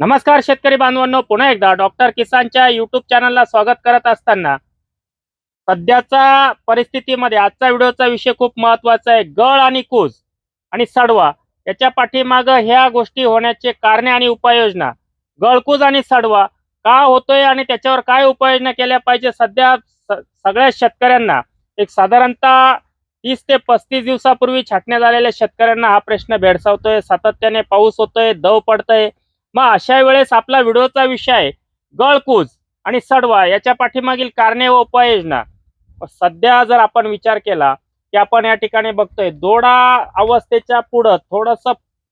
नमस्कार शेतकरी बांधवांनो पुन्हा एकदा डॉक्टर किसानच्या युट्यूब चॅनलला स्वागत करत असताना सध्याच्या परिस्थितीमध्ये आजचा व्हिडिओचा विषय खूप महत्त्वाचा आहे गळ आणि कूज आणि सडवा. याच्या पाठीमाग ह्या गोष्टी होण्याचे कारणे आणि उपाययोजना. गळकूज आणि सडवा का होतोय आणि त्याच्यावर काय उपाययोजना केल्या पाहिजे? सध्या सगळ्या शेतकऱ्यांना एक साधारणतः तीस ते पस्तीस दिवसापूर्वी छाटण्यात आलेल्या शेतकऱ्यांना हा प्रश्न भेडसावतोय. सातत्याने पाऊस होतोय दव पडतंय. मग अशा वेळेस आपला व्हिडिओचा विषय आहे गळकूज आणि सडवा याच्या पाठीमागील कारणे व उपाययोजना. सध्या जर आपण विचार केला की आपण या ठिकाणी बघतोय दोडा अवस्थेच्या पुढं थोडस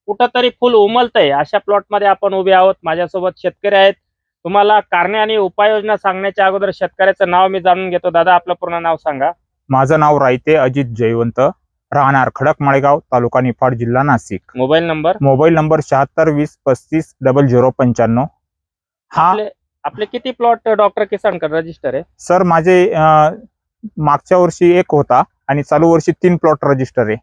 कुठंतरी फुल उमलतंय अशा प्लॉटमध्ये आपण उभे आहोत. माझ्यासोबत शेतकरी आहेत. तुम्हाला कारणे आणि उपाययोजना सांगण्याच्या अगोदर शेतकऱ्याचं नाव मी जाणून घेतो. दादा आपलं पूर्ण नाव सांगा. माझं नाव रायते अजित जयवंत. राहणार खडक माळेगाव तालुका निफाड जिल्हा Nashik. Mobile number? Mobile number शहात्तर वीस पस्तीस डबल झिरो पंच्याण्णव. हा आपले आपले किती प्लॉट डॉक्टर किसानकर रजिस्टर आहे? सर माझे अं, मागच्या वर्षी एक होता आणि चालू वर्षी तीन प्लॉट रजिस्टर आहे.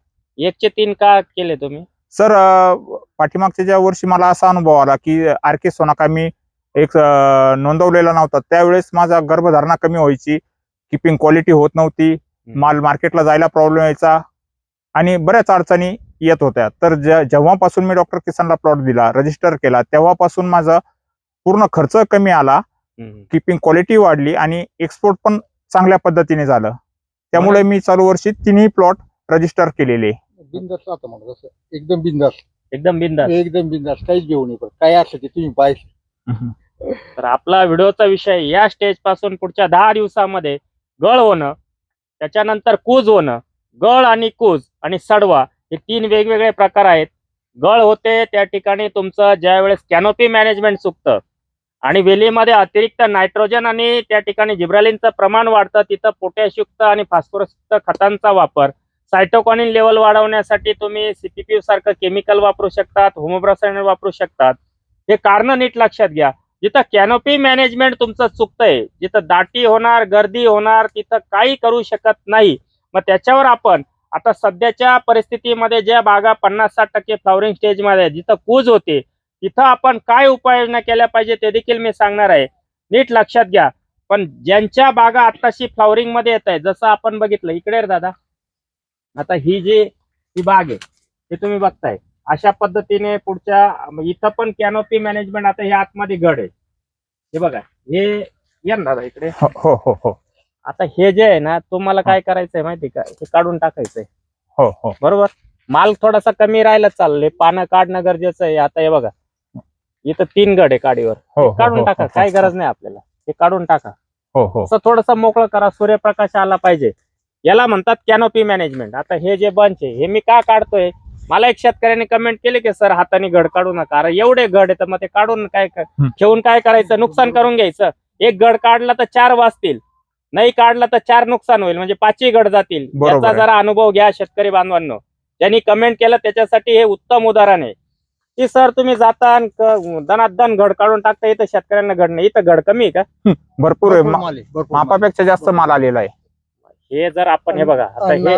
एकचे तीन का केले तुम्ही? सर अं, पाठीमागच्या ज्या वर्षी मला असा अनुभव आला की आर के सोनाका मी एक अं, नोंदवलेला नव्हता. त्यावेळेस माझा गर्भधारणा कमी व्हायची किपिंग क्वालिटी होत नव्हती माल मार्केटला जायला प्रॉब्लेम यायचा. आणि बऱ्याच अडचणी येत होत्या. तर जे- जेव्हापासून मी डॉक्टर किसानला प्लॉट दिला रजिस्टर केला तेव्हापासून माझा पूर्ण खर्च कमी आला. किपिंग क्वालिटी वाढली आणि एक्सपोर्ट पण चांगल्या पद्धतीने झालं. त्यामुळे मी चालू वर्षी तिन्ही प्लॉट रजिस्टर केलेले. बिंदास एकदम बिंदास. एकदम बिंदास. एकदम बिंदास. काहीच घेऊ नये पण. काय असलं ते तुम्ही पाहिजे तर आपला व्हिडिओचा विषय या स्टेजपासून पुढच्या दहा दिवसामध्ये गळ होणं त्याच्यानंतर कूज होणं गळ आणि कूज आणि सडवा हे तीन वेगवेगळे प्रकार आहेत. गळ होते त्या ठिकाणी तुमचं ज्या वेळेस कॅनोपी मॅनेजमेंट चुकतं आणि वेलीमध्ये अतिरिक्त नायट्रोजन आणि त्या ठिकाणी जिब्रालिनचं प्रमाण वाढतं तिथं पोटॅशयुक्त आणि फॉस्फोरसयुक्त खतांचा वापर. सायटोकॉनिन लेवल वाढवण्यासाठी तुम्ही सीपीपी सारखं केमिकल वापरू शकतात होमोब्रासायन वापरू शकतात. हे कारण नीट लक्षात घ्या. जिथं कॅनोपी मॅनेजमेंट तुमचं चुकतंय जिथं दाटी होणार गर्दी होणार तिथं काही करू शकत नाही. मग त्याच्यावर आपण आता सध्याच्या परिस्थितीमध्ये ज्या बागा पन्नास साठ टक्के फ्लॉवरिंग स्टेजमध्ये जिथं कूज होते तिथं आपण काय उपाययोजना केल्या पाहिजे ते देखील मी सांगणार आहे. नीट लक्षात घ्या. पण ज्यांच्या बागा आत्ताशी फ्लॉवरिंगमध्ये येत आहे जसं आपण बघितलं इकडे दादा. आता ही जी ही बाग आहे हे तुम्ही बघताय. अशा पद्धतीने पुढच्या इथं पण कॅनोपी मॅनेजमेंट आता हे आतमध्ये गड आहे. हे बघा हे या ना दादा इकडे. हो हो हो. हो. आता हे जे आहे ना तुम्हाला काय करायचंय माहिती का? हे काढून टाकायचंय. हो हो. बरोबर? माल थोडासा कमी राहिला चाललंय पानं काढणं गरजेचं आहे. आता हे बघा. इथं तीन गड आहे काडीवर. हो, हो काढून हो, टाका काही हो, गरज नाही आपल्याला. हे काढून टाका. हो हो. असं थोडस मोकळं करा सूर्यप्रकाश आला पाहिजे. याला म्हणतात कॅनोपी मॅनेजमेंट आता हे जे बंच आहे हे मी का काढतोय? मला एक शेतकऱ्याने कमेंट केले की सर हाताने घड काढू नका. अरे एवढे घड आहे तर मग ते काढून काय. ठेवून काय करायचं? नुकसान करून घ्यायचं? एक गड काढला तर चार वाचतील. नाही काढला तर चार नुकसान होईल म्हणजे पाचही गड जातील. याचा. जरा अनुभव घ्या शेतकरी बांधवांनो. ज्यांनी कमेंट केलं त्याच्यासाठी हे उत्तम उदाहरण आहे. की सर तुम्ही जाता आणि क- दनादन घड काढून टाकता इथं शेतकऱ्यांना घड नाही इथं घड कमी आहे का? भरपूर आहे. मापापेक्षा जास्त माल आलेला आहे. हे जर आपण हे बघा आता हे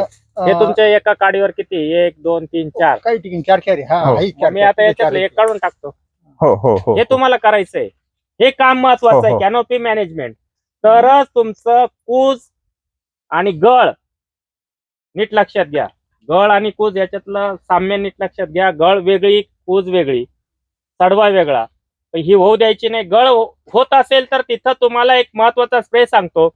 हे तुमच्या एका काडीवर किती? एक दोन तीन चार. काही ठिकाणी चार चार. हा, हो. मी आता याच्यातलं एक काढून टाकतो. हो हो हो हे तुम्हाला करायचंय. हे काम महत्वाचं हो, आहे. हो. कॅनोपी मॅनेजमेंट तरच तुमचं कूज आणि गळ नीट लक्षात घ्या. गळ आणि कूज याच्यातलं साम्य नीट लक्षात घ्या. गळ वेगळी कूज वेगळी. सडवा वेगळा. ही होऊ द्यायची नाही. गळ हो-, होत असेल तर तिथं तुम्हाला एक महत्त्वाचा स्प्रे सांगतो.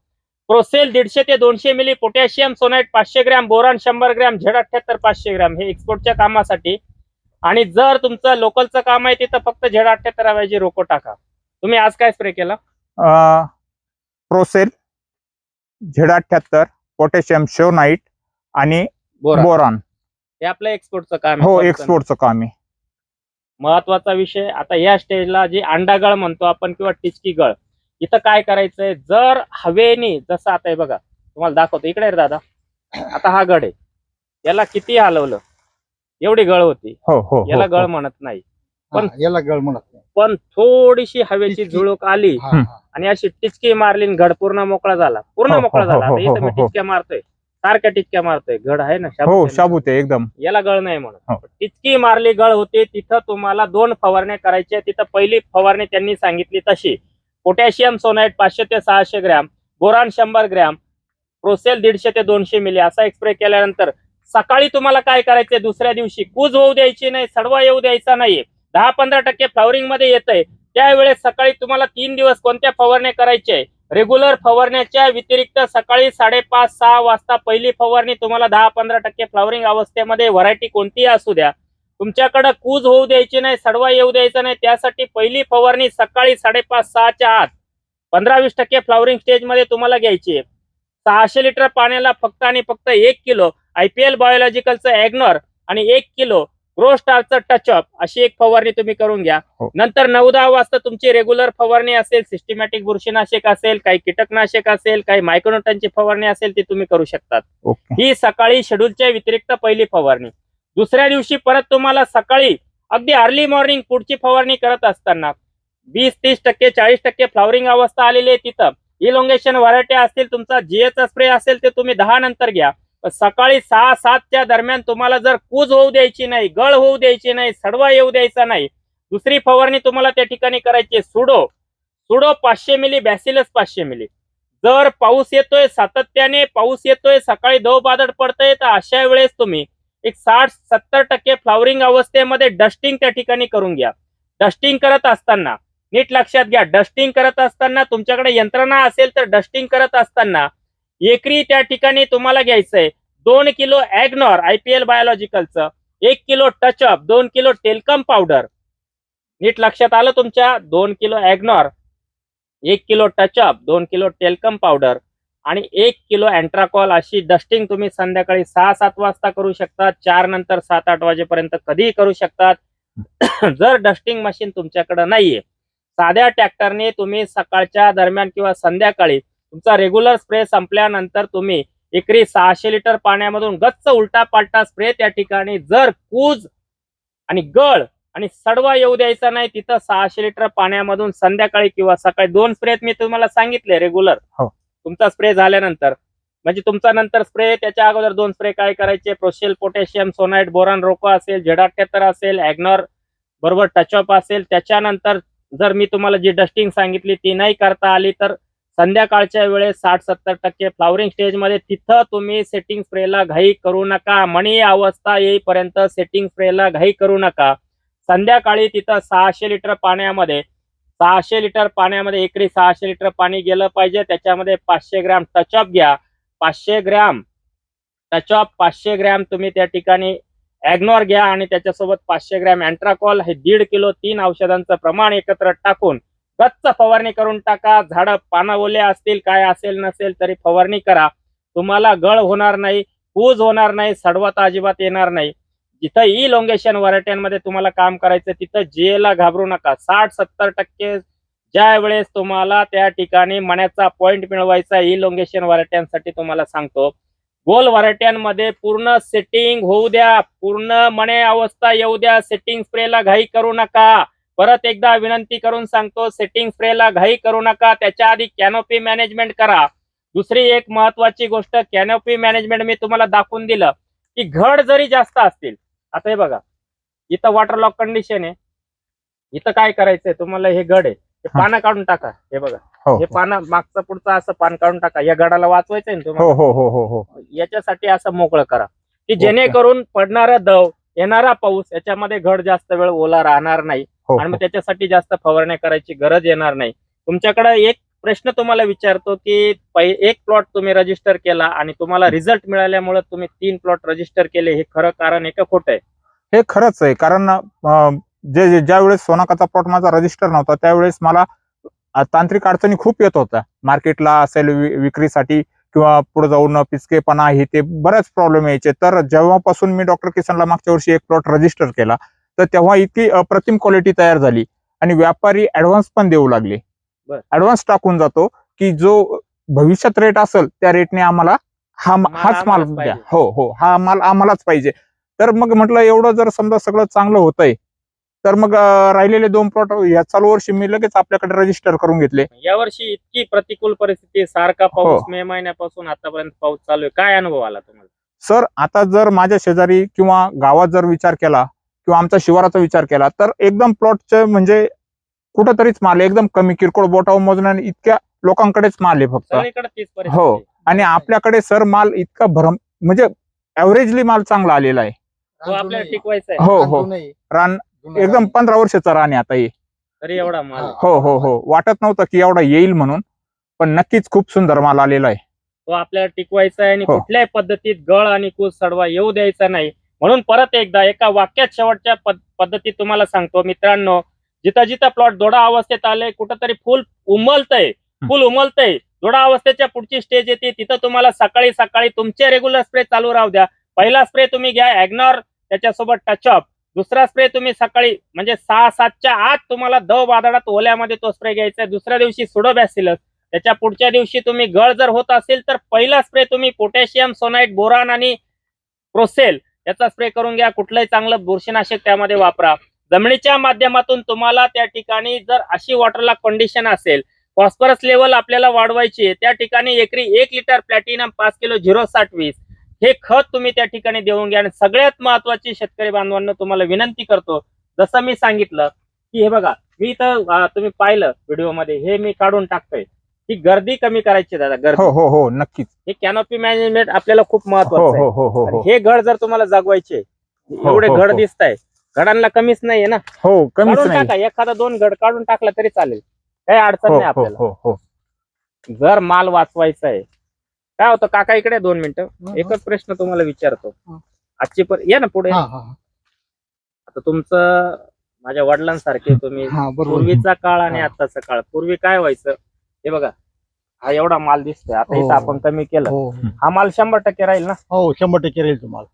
प्रोसेल दीडशे ते दोनशे मिली पोटॅशियम सोनाईट पाचशे ग्रॅम बोरान शंभर ग्रॅम झेड अठ्याहत्तर पाचशे ग्रॅम हे एक्सपोर्टच्या कामासाठी. आणि जर तुमचं लोकलचं काम आहे तिथं फक्त झेड अठ्ठ्याहत्तर ऐवजी रोको टाका. तुम्ही आज काय स्प्रे केला? प्रोसेल झेड अठ्याहत्तर पोटॅशियम शोनाईट आणि बोरा बोरान. हे आपलं एक्सपोर्टचं काम आहे हो. एक्सपोर्टचं काम आहे. महत्त्वाचा विषय आता या स्टेजला जी अंडागळ म्हणतो आपण किंवा टिचकी गळ इथं काय करायचंय? जर हवेनी जसं आता हे बघा तुम्हाला दाखवतो. इकडे रे दादा. आता हा गड आहे. याला किती हलवलं? एवढी गळ होती. हो हो याला हो, गळ हो. म्हणत नाही. पण- याला गळ म्हणत नाही. पण थोडीशी हवेची टिचकी. झुळूक आली हा, हम्म. हा. आणि अशी टिचकी मारली आणि घड पूर्ण मोकळा झाला. पूर्ण हो, मोकळा हो, झाला. हो, आता इथं मी हो. टिचक्या मारतोय. सारख्या टिचक्या मारतोय. घड आहे ना हो शाबूत शाबूत आहे एकदम. याला गळ नाही म्हणत. हो. टिचकी मारली गळ होते. तिथं तुम्हाला दोन फवारण्या करायच्या तिथं पहिली फवारणी त्यांनी सांगितली तशी. पोटॅशियम सोनाईट पाचशे ते सहाशे ग्रॅम बोरान शंभर ग्रॅम प्रोसेल दीडशे ते दोनशे मिली. असा एक स्प्रे केल्यानंतर सकाळी तुम्हाला काय करायचंय? दुसऱ्या दिवशी कूज होऊ द्यायची नाही सडवा येऊ द्यायचा नाही. दहा पंधरा टक्के फ्लॉवरिंगमध्ये येतंय. त्यावेळेस सकाळी तुम्हाला तीन दिवस कोणत्या फवारण्या करायचे? रेग्युलर फवारण्याच्या व्यतिरिक्त सकाळी साडेपाच सहा वाजता पहिली फवारणी तुम्हाला दहा पंधरा टक्के फ्लॉवरिंग अवस्थेमध्ये व्हरायटी कोणतीही असू द्या. तुमच्याकडे कूज होऊ द्यायची नाही सडवा येऊ द्यायचा नाही. त्यासाठी पहिली फवारणी सकाळी साडेपाच सहाच्या आत. पंधरा वीस टक्के फ्लॉवरिंग स्टेजमध्ये तुम्हाला घ्यायची आहे. सहाशे लिटर पाण्याला फक्त आणि फक्त एक किलो. आयपीएल बायोलॉजिकलचं ॲग्नॉर आणि एक किलो. ग्रो स्टारचं टचअप अशी एक फवारणी तुम्ही करून घ्या. हो. नंतर नऊ दहा वाजता तुमची रेग्युलर फवारणी असेल सिस्टमॅटिक बुरशीनाशक असेल काही कीटकनाशक असेल काही मायक्रोन्यूटनची फवारणी असेल ती तुम्ही करू शकतात. ओके. ही सकाळी शेड्यूलच्या व्यतिरिक्त पहिली फवारणी. दुसऱ्या दिवशी परत तुम्हाला सकाळी अगदी अर्ली मॉर्निंग पुढची फवारणी करत असताना वीस तीस टक्के चाळीस टक्के फ्लॉवरिंग अवस्था आलेली आहे तिथं. इलोंगेशन व्हरायटी असतील तुमचा जीएचा स्प्रे असेल ते तुम्ही दहा नंतर घ्या. सकाळी सहा सातच्या दरम्यान तुम्हाला जर कूज होऊ द्यायची नाही गळ होऊ द्यायची नाही सडवा येऊ द्यायचा नाही दुसरी फवारणी तुम्हाला त्या ठिकाणी करायची आहे. सुडो सुडो पाचशे मिली बॅसिलस पाचशे मिली जर पाऊस येतोय सातत्याने पाऊस येतोय सकाळी दव बादड पडतंय तर अशा वेळेस तुम्ही एक साठ सत्तर टक्के फ्लॉवरिंग अवस्थेमध्ये डस्टिंग त्या ठिकाणी करून घ्या डस्टिंग करत असताना नीट लक्षात घ्या डस्टिंग करत असताना तुमच्याकडे यंत्रणा असेल तर डस्टिंग करत असताना एकरी त्या ठिकाणी तुम्हाला घ्यायचंय. दोन किलो ऍग्नॉर आयपीएल बायोलॉजिकलचं एक किलो टचअप दोन किलो टेलकम पावडर. नीट लक्षात आलं तुमच्या? दोन किलो ऍग्नॉर एक किलो टचअप दोन किलो टेलकम पावडर आणि एक किलो अँट्राकॉल अशी डस्टिंग तुम्ही संध्याकाळी सहा सात वाजता करू शकता चार नंतर सात आठ वाजेपर्यंत कधीही करू शकतात. जर डस्टिंग मशीन तुमच्याकडे नाहीये साध्या ट्रॅक्टरने तुम्ही सकाळच्या दरम्यान किंवा संध्याकाळी तुमचा रेग्युलर स्प्रे संपल्यानंतर तुम्ही एकरी सहाशे लिटर पाण्यामधून गच्च उलटा पालटा स्प्रे त्या ठिकाणी जर कूज आणि गळ आणि सडवा येऊ द्यायचा नाही तिथं सहाशे लिटर पाण्यामधून संध्याकाळी किंवा सकाळी दोन स्प्रे मी तुम्हाला सांगितले रेग्युलर हो. तुमचा स्प्रे झाल्यानंतर. म्हणजे तुमचा नंतर स्प्रे त्याच्या अगोदर दोन स्प्रे काय करायचे? प्रोशेल पोटॅशियम सोनाईट बोरान रोको असेल झेडाठ्याहत्तर असेल ॲग्नॉर बरोबर टचअप असेल. त्याच्यानंतर जर मी तुम्हाला जी डस्टिंग सांगितली ती नाही करता आली तर संध्याकाळच्या वेळेस साठ सत्तर टक्के फ्लॉवरिंग स्टेजमध्ये तिथं तुम्ही सेटिंग स्प्रेला घाई करू नका. मणी अवस्था येईपर्यंत सेटिंग स्प्रेला घाई करू नका. संध्याकाळी तिथं सहाशे लिटर पाण्यामध्ये सहाशे लिटर पाण्यामध्ये एकरी सहाशे लिटर पाणी गेलं पाहिजे. त्याच्यामध्ये पाचशे ग्रॅम टचअप घ्या. पाचशे ग्रॅम टचअप पाचशे ग्रॅम तुम्ही त्या ठिकाणी ॲग्नॉर घ्या आणि त्याच्यासोबत पाचशे ग्रॅम अँट्राकॉल हे दीड किलो तीन औषधांचं प्रमाण एकत्र टाकून गच्च फवारणी करून टाका. झाडं पानं ओले असतील काय असेल नसेल तरी फवारणी करा. तुम्हाला गळ होणार नाही पूज होणार नाही सडवत अजिबात येणार नाही. जिथं ई लोंगेशन व्हरायट्यांमध्ये तुम्हाला काम करायचं तिथं जीएला घाबरू नका. साठ सत्तर टक्के ज्या वेळेस तुम्हाला त्या ठिकाणी मण्याचा पॉइंट मिळवायचा ई लोंगेशन व्हरायट्यांसाठी तुम्हाला सांगतो. गोल व्हरायट्यांमध्ये पूर्ण सेटिंग होऊ द्या. पूर्ण मणे अवस्था येऊ द्या. सेटिंग स्प्रेला घाई करू नका. परत एकदा विनंती करून सांगतो सेटिंग स्प्रेला घाई करू नका त्याच्या आधी कॅनोपी मॅनेजमेंट करा. दुसरी एक महत्वाची गोष्ट कॅनोपी मॅनेजमेंट मी तुम्हाला दाखवून दिलं की घड जरी जास्त असतील आता हे बघा इथं वॉटर लॉक कंडिशन आहे. इथं काय करायचंय तुम्हाला हे घड आहे. हे हा. पानं काढून टाका हे बघा. हो हे पानं मागचं पुढचं असं पान काढून टाका या गडाला वाचवायचंय ना हो तुम्हाला? हो हो हो हो याच्यासाठी असं मोकळं करा की जेणेकरून पडणारा दव येणारा पाऊस याच्यामध्ये घड जास्त वेळ ओला राहणार नाही. हो आणि मग त्याच्यासाठी जास्त फवारण्या करायची गरज येणार नाही. तुमच्याकडे एक प्रश्न तुम्हाला विचारतो की पै- एक प्लॉट तुम्ही रजिस्टर केला आणि तुम्हाला रिझल्ट मिळाल्यामुळे तुम्ही तीन प्लॉट रजिस्टर केले हे खरं कारण आहे का खोटं आहे? हे खरंच आहे कारण अं, जे जे- ज्या वेळेस सोनाकाचा प्लॉट माझा रजिस्टर नव्हता त्यावेळेस मला अं, तांत्रिक अडचणी खूप येत होत्या. मार्केटला असेल वि- विक्रीसाठी किंवा पुढे जाऊन पिचकेपणा हे ते बरेच प्रॉब्लेम यायचे तर जेव्हापासून मी डॉक्टर किसनला मागच्या वर्षी एक प्लॉट रजिस्टर केला तर तेव्हा इतकी अप्रतिम क्वालिटी तयार झाली आणि व्यापारी ऍडव्हान्स पण देऊ लागले. ऍडव्हान्स टाकून जातो की जो भविष्यात रेट असेल त्या रेटने आम्हाला हा हाच माल द्या. हो हो हा माल आम्हालाच पाहिजे तर मग म्हटलं एवढं जर समजा सगळं चांगलं होतंय तर मग राहिलेले दोन प्लॉट या चालू वर्षी मी लगेच आपल्याकडे रजिस्टर करून घेतले. यावर्षी इतकी प्रतिकूल परिस्थिती सारखा पाऊस हो. मे महिन्यापासून आतापर्यंत पाऊस चालू आहे. काय अनुभव आला तुम्हाला? सर आता जर माझ्या शेजारी किंवा गावात जर विचार केला किंवा आमचा शिवाराचा विचार केला तर एकदम प्लॉटचे म्हणजे कुठंतरीच माल आहे, एकदम कमी किरकोळ बोटावर मोजण्याने इतक्या लोकांकडेच माल आहे फक्त. हो. आणि आपल्याकडे सर माल इतका भरम म्हणजे ऍव्हरेजली माल चांगला आलेला आहे. तो आपल्याला टिकवायचा आहे. हो, हो. रान एकदम. पंधरा वर्षाचा आहे आता हे. तरी एवढा माल. हो. हो हो वाटत नव्हतं की एवढा येईल म्हणून पण नक्कीच खूप सुंदर माल आलेला आहे. तो आपल्याला टिकवायचा आहे आणि हो. कुठल्याही पद्धतीत गळ आणि कूस सडवा येऊ द्यायचा नाही. म्हणून परत एकदा एका वाक्यात शेवटच्या पद- पद्धतीत तुम्हाला सांगतो मित्रांनो जिथं जिथं प्लॉट दोडा अवस्थेत आले कुठंतरी फुल उमलतय फुल उमलतय. दोडा अवस्थेच्या पुढची स्टेज येते तिथं तुम्हाला सकाळी सकाळी तुमचे रेग्युलर स्प्रे चालू राहू द्या. पहिला स्प्रे तुम्ही घ्या ॲग्नॉर त्याच्यासोबत टचअप दुसरा स्प्रे तुम्ही सकाळी म्हणजे सहा सातच्या आत तुम्हाला दव वादळात ओल्यामध्ये तो स्प्रे घ्यायचा आहे. दुसऱ्या दिवशी सुडोबॅसिलस त्याच्या पुढच्या दिवशी तुम्ही गळ जर होत असेल तर पहिला स्प्रे तुम्ही पोटॅशियम सोनाईट बोरान आणि प्रोसेल याचा स्प्रे करून घ्या. कुठलंही चांगलं बुरशीनाशक त्यामध्ये वापरा. जमिनीच्या माध्यमातून तुम्हाला त्या ठिकाणी जर अशी वॉटरला कंडिशन असेल फॉस्फरस लेवल आपल्याला वाढवायची आहे त्या ठिकाणी एकरी एक लिटर प्लॅटिनम पाच किलो झिरो साठ वीस. हे खत तुम्ही त्या ठिकाणी देऊन घ्या. आणि सगळ्यात महत्वाची शेतकरी बांधवांना तुम्हाला विनंती करतो जसं मी सांगितलं की हे बघा मी इथं तुम्ही पाहिलं व्हिडिओमध्ये हे मी काढून टाकतोय. ही गर्दी कमी करायची दादा गर्दी. हो हो हो नक्कीच. हे कॅनोपी मॅनेजमेंट आपल्याला खूप हो महत्वाचं आहे. हो हो हो आणि हो. हे घड जर तुम्हाला जागवायचे एवढे हो, घड हो. दिसत आहे घडांना कमीच नाहीये ना. हो नाही टाका एखादा दोन घड काढून टाकला तरी चालेल. काही अडचण हो नाही हो आपल्याला. हो हो. जर माल वाचवायचा आहे. काय होतं काका इकडे दोन मिनिटं. हं, एकच प्रश्न तुम्हाला विचारतो. हं. आजची पर या ना पुढे. हा, हा, आता तुमचं माझ्या वडिलांसारखे तुम्ही हा, पूर्वीचा काळ आणि हा. आताचा काळ. पूर्वी काय व्हायचं? हे बघा हा एवढा माल दिसतोय. आता हो. इथं आपण कमी केलं. हो. हा माल शंभर टक्के राहील ना? हो शंभर टक्के राहील तुम्हाला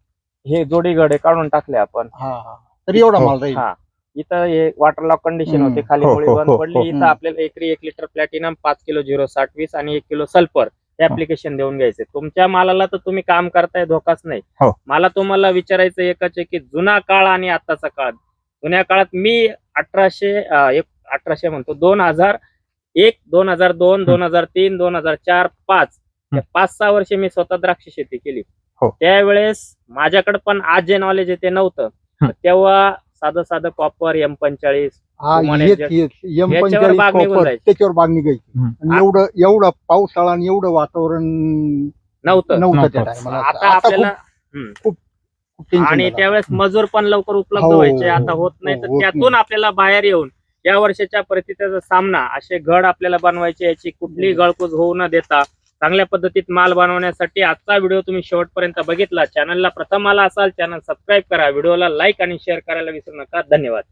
हे जोडी गडे काढून टाकले आपण. हा हा. तरी एवढा हो, माल राहील. हा. इथं हे वॉटर लॉक कंडिशन. होते. खाली हो, मुळी हो, बंद हो, पडली. हो. इथं. आपल्याला एकरी एक लिटर प्लॅटिनम पाच किलो झिरो साठ वीस आणि एक किलो सल्फर हे. ऍप्लिकेशन देऊन घ्यायचे. तुमच्या मालाला तर तुम्ही काम करताय धोकाच नाही. हो. मला तुम्हाला विचारायचं एकच आहे की जुना काळ आणि आताचा काळ. जुन्या काळात मी अठराशे एक अठराशे म्हणतो दोन हजार एक दोन हजार दोन दोन हजार तीन दोन हजार चार पाच पाच सहा वर्षे मी स्वतः द्राक्ष शेती केली. हो. त्यावेळेस माझ्याकडे पण आज जे नॉलेज आहे ते नव्हतं. तेव्हा साधं साधं कॉपर एम पंचाळीस हा एम याच्यावर पंचेचाळीस बाग निघून जायची. त्याच्यावर बाग निघायची हम्म. आणि एवढं एवढं पावसाळा आणि एवढं वातावरण नव्हतं नव्हतं त्या नव्हतं. टायमाला आता आपल्याला हम्म. खूप tension आणि झालं. त्यावेळेस मजूर पण लवकर उपलब्ध हो, व्हायचे हो, आता होत नाही हो, तर होत त्यातून नाही. आपल्याला बाहेर येऊन या वर्षाच्या परिस्थितीचा सामना असे घड आपल्याला बनवायचे याची कुठलीही हो. गळकूज होऊ न देता चांगल्या पद्धतीत माल बनवण्यासाठी आजचा व्हिडिओ तुम्ही शेवटपर्यंत बघितला. चॅनलला प्रथम आला असाल चॅनल सबस्क्राईब करा. व्हिडिओला लाईक आणि शेअर करायला विसरू नका. धन्यवाद.